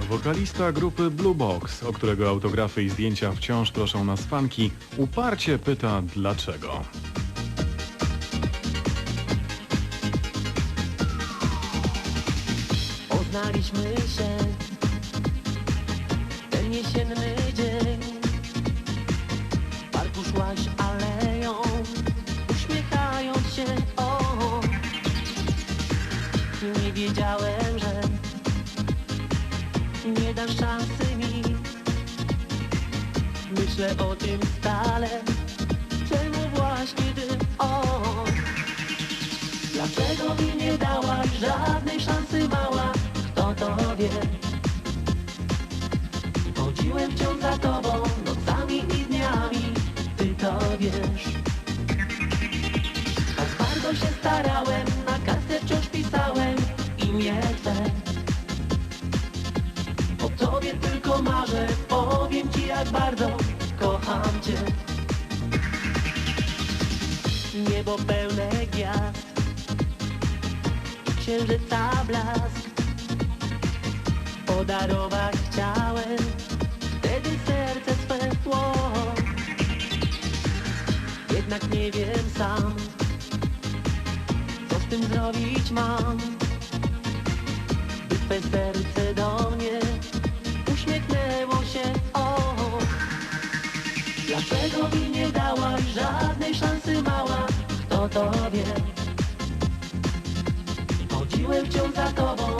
Wokalista grupy Blue Box, o którego autografy i zdjęcia wciąż proszą nas fanki, uparcie pyta dlaczego. Poznaliśmy się ten jesienny dzień. W parku szłaś aleją, uśmiechając się. O, nie wiedziałem, nie dasz szansy mi. Myślę o tym stale. Czemu właśnie ty? O, Dlaczego mi nie dałaś żadnej szansy mała? Kto to wie? Chodziłem wciąż za tobą nocami i dniami Ty to wiesz Tak bardzo się starałem, tobie tylko marzę, powiem ci jak bardzo kocham Cię. Niebo pełne gwiazd księżyca blask. Podarować chciałem Wtedy serce swe tło. Jednak nie wiem sam Co z tym zrobić mam. By twe serce Dlaczego mi nie dałaś żadnej szansy mała? Kto to wie? Chodziłem wciąż za tobą